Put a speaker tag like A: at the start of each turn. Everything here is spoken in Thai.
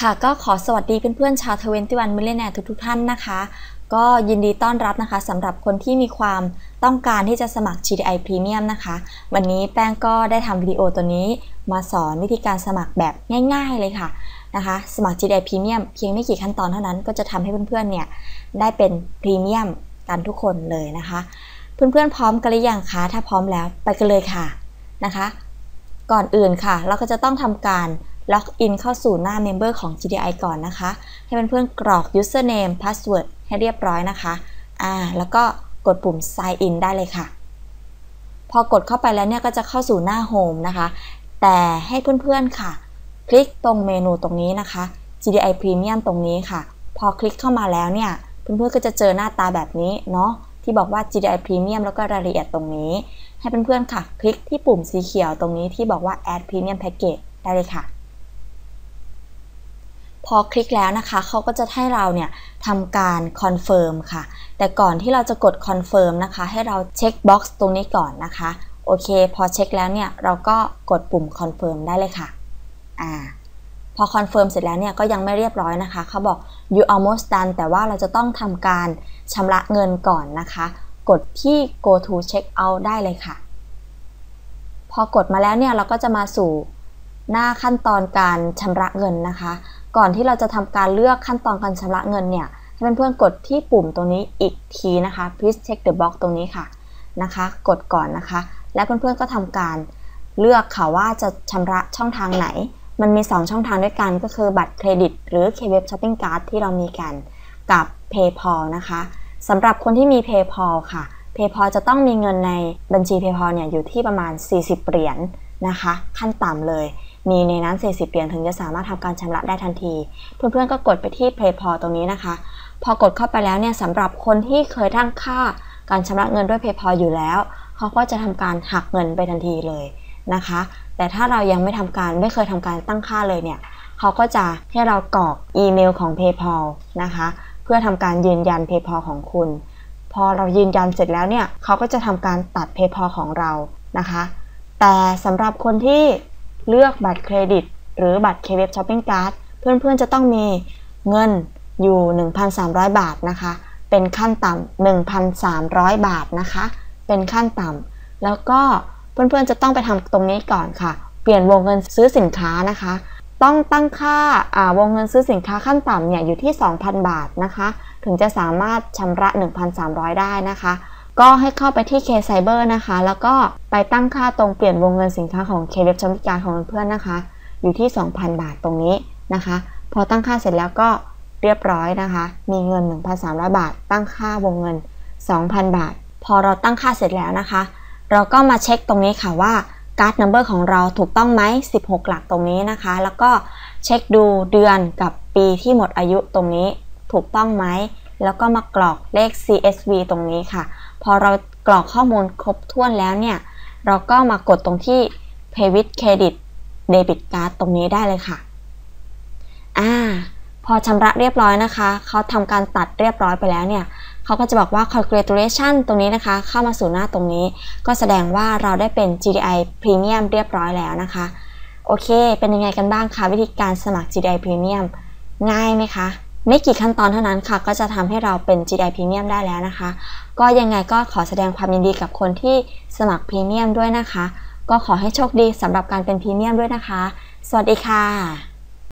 A: ค่ะก็ขอสวัสดีเพื่อนๆชาวทเวนตี้วันมิเลเนียทุกๆท่านนะคะ ก็ยินดีต้อนรับนะคะสำหรับคนที่มีความต้องการที่จะสมัคร GDI Premium นะคะ วันนี้แป้งก็ได้ทำวิดีโอตัวนี้มาสอนวิธีการสมัครแบบง่ายๆเลยค่ะนะคะ สมัคร GDI Premium เพียงไม่กี่ขั้นตอนเท่านั้นก็จะทำให้เพื่อนๆเนี่ยได้เป็นพรีเมียมกันทุกคนเลยนะคะ เพื่อนๆพร้อมกันหรือยังคะถ้าพร้อมแล้วไปกันเลยค่ะนะคะ ก่อนอื่นค่ะ เราก็จะต้องทำการ ล็อกอินเข้าสู่หน้า Member ของ GDI ก่อนนะคะ ให้เพื่อนๆกรอก Username Password ให้เรียบร้อยนะคะ อ่า แล้วก็กดปุ่ม Sign in ได้เลยค่ะ พอกดเข้าไปแล้วเนี่ยก็จะเข้าสู่หน้า Home นะคะ แต่ให้เพื่อนๆค่ะ คลิกตรงเมนูตรงนี้นะคะ GDI Premium ตรงนี้ค่ะ พอคลิกเข้ามาแล้วเนี่ย เพื่อนๆก็จะเจอหน้าตาแบบนี้เนาะ ที่บอกว่า GDI Premium แล้วก็รายละเอียดตรงนี้ ให้เพื่อนๆค่ะ คลิกที่ปุ่มสีเขียวตรงนี้ที่บอกว่า Add Premium Package ได้เลยค่ะ พอคลิกแล้วนะคะเขาก็จะให้เราเนี่ยทำการคอนเฟิร์มค่ะ แต่ก่อนที่เราจะกดคอนเฟิร์มนะคะ ให้เราเช็คบ็อกซ์ตรงนี้ก่อนนะคะ โอเค พอเช็คแล้วเนี่ยเราก็กดปุ่มคอนเฟิร์มได้เลยค่ะ อ่า พอคอนเฟิร์มเสร็จแล้วเนี่ยก็ยังไม่เรียบร้อยนะคะ เขาบอก you almost done แต่ว่าเราจะต้องทำการชำระเงินก่อนนะคะ กดที่ go to check out ได้เลยค่ะ พอกดมาแล้วเนี่ยเราก็จะมาสู่ หน้าขั้นตอนการชำระเงินนะคะ ก่อนที่เราจะทำการเลือกขั้นตอนการชำระเงินเนี่ยให้เพื่อนๆกดที่ปุ่มตรงนี้อีกทีนะคะ please check the box ตรงนี้ค่ะนะคะ กดก่อนนะคะ และเพื่อนๆก็ทำการเลือกค่ะว่าจะชำระช่องทางไหน มันมี 2 ช่องทางด้วยกันก็คือบัตรเครดิต หรือ K-Web Shopping Card ที่เรามีกันกับ PayPal นะคะสำหรับคนที่มี PayPal ค่ะ PayPal จะต้องมีเงินในบัญชี PayPal เนี่ยอยู่ที่ประมาณ 40 เหรียญ นะคะ ขั้นต่ำเลย มีในนั้น 40 เหรียญถึงจะสามารถทำการชำระได้ทันที เพื่อนๆก็กดไปที่ PayPal ตรงนี้นะคะ พอกดเข้าไปแล้วเนี่ยสำหรับคนที่เคยตั้งค่าการชำระเงินด้วย PayPal อยู่แล้ว เขาก็จะทำการหักเงินไปทันทีเลยนะคะ แต่ถ้าเรายังไม่ทำการไม่เคยทำการตั้งค่าเลยเนี่ยเขาก็จะให้เรากรอกอีเมลของ PayPal นะคะ เพื่อทำการยืนยัน PayPal ของคุณ พอเรายืนยันเสร็จแล้วเนี่ยเขาก็จะทำการตัด PayPal ของเรานะคะ แต่สำหรับคนที่เลือกบัตรเครดิต หรือบัตรเคเว็บช้อปปิ้งการ์ดเพื่อนๆจะต้องมีเงินอยู่ 1,300 บาทนะคะ เป็นขั้นต่ำ1,300 บาทนะคะ เป็นขั้นต่ำแล้วก็เพื่อนๆจะต้องไปทำตรงนี้ก่อนค่ะ เปลี่ยนวงเงินซื้อสินค้านะคะ ต้องตั้งค่าวงเงินซื้อสินค้าขั้นต่ำเนี่ยอยู่ที่ 2,000 บาทนะคะ ถึงจะสามารถชำระ 1,300 ได้นะคะ ก็ให้เข้าไปที่ K Cyber นะคะ แล้วก็ไปตั้งค่าตรงเปลี่ยนวงเงินสินค้าของ K Web ช้อปปิ้งการของเพื่อนนะคะ อยู่ที่ 2,000 บาทตรงนี้นะคะ พอตั้งค่าเสร็จแล้วก็เรียบร้อยนะคะ มีเงิน 1,300 บาท ตั้งค่าวงเงิน 2,000 บาท พอเราตั้งค่าเสร็จแล้วนะคะ เราก็มาเช็คตรงนี้ค่ะว่าการ์ดนัมเบอร์ของเราถูกต้องไหม 16 หลักตรงนี้นะคะ แล้วก็เช็คดูเดือนกับปีที่หมดอายุตรงนี้ถูกต้องไหม แล้วก็มากรอกเลข CSV ตรงนี้ค่ะ พอเรากรอกข้อมูลครบถ้วนแล้วเนี่ย เราก็มากดตรงที่ Pay with Credit Debit Card ตรงนี้ได้เลยค่ะอ่าพอชำระเรียบร้อยนะคะ เขาทำการตัดเรียบร้อยไปแล้วเนี่ยเขาก็จะบอกว่า congratulation ตรงนี้นะคะ เข้ามาสู่หน้าตรงนี้ ก็แสดงว่าเราได้เป็น GDI Premium เรียบร้อยแล้วนะคะ โอเค เป็นยังไงกันบ้างคะวิธีการสมัคร GDI Premium ง่ายไหมคะ ไม่กี่ขั้นตอนเท่านั้นค่ะ ก็จะทำให้เราเป็น GDI Premium ได้แล้วนะคะ ก็ยังไงก็ขอแสดงความยินดีกับคนที่สมัครพรีเมียมด้วยนะคะ ก็ขอให้โชคดีสำหรับการเป็นพรีเมียมด้วยนะคะ สวัสดีค่ะ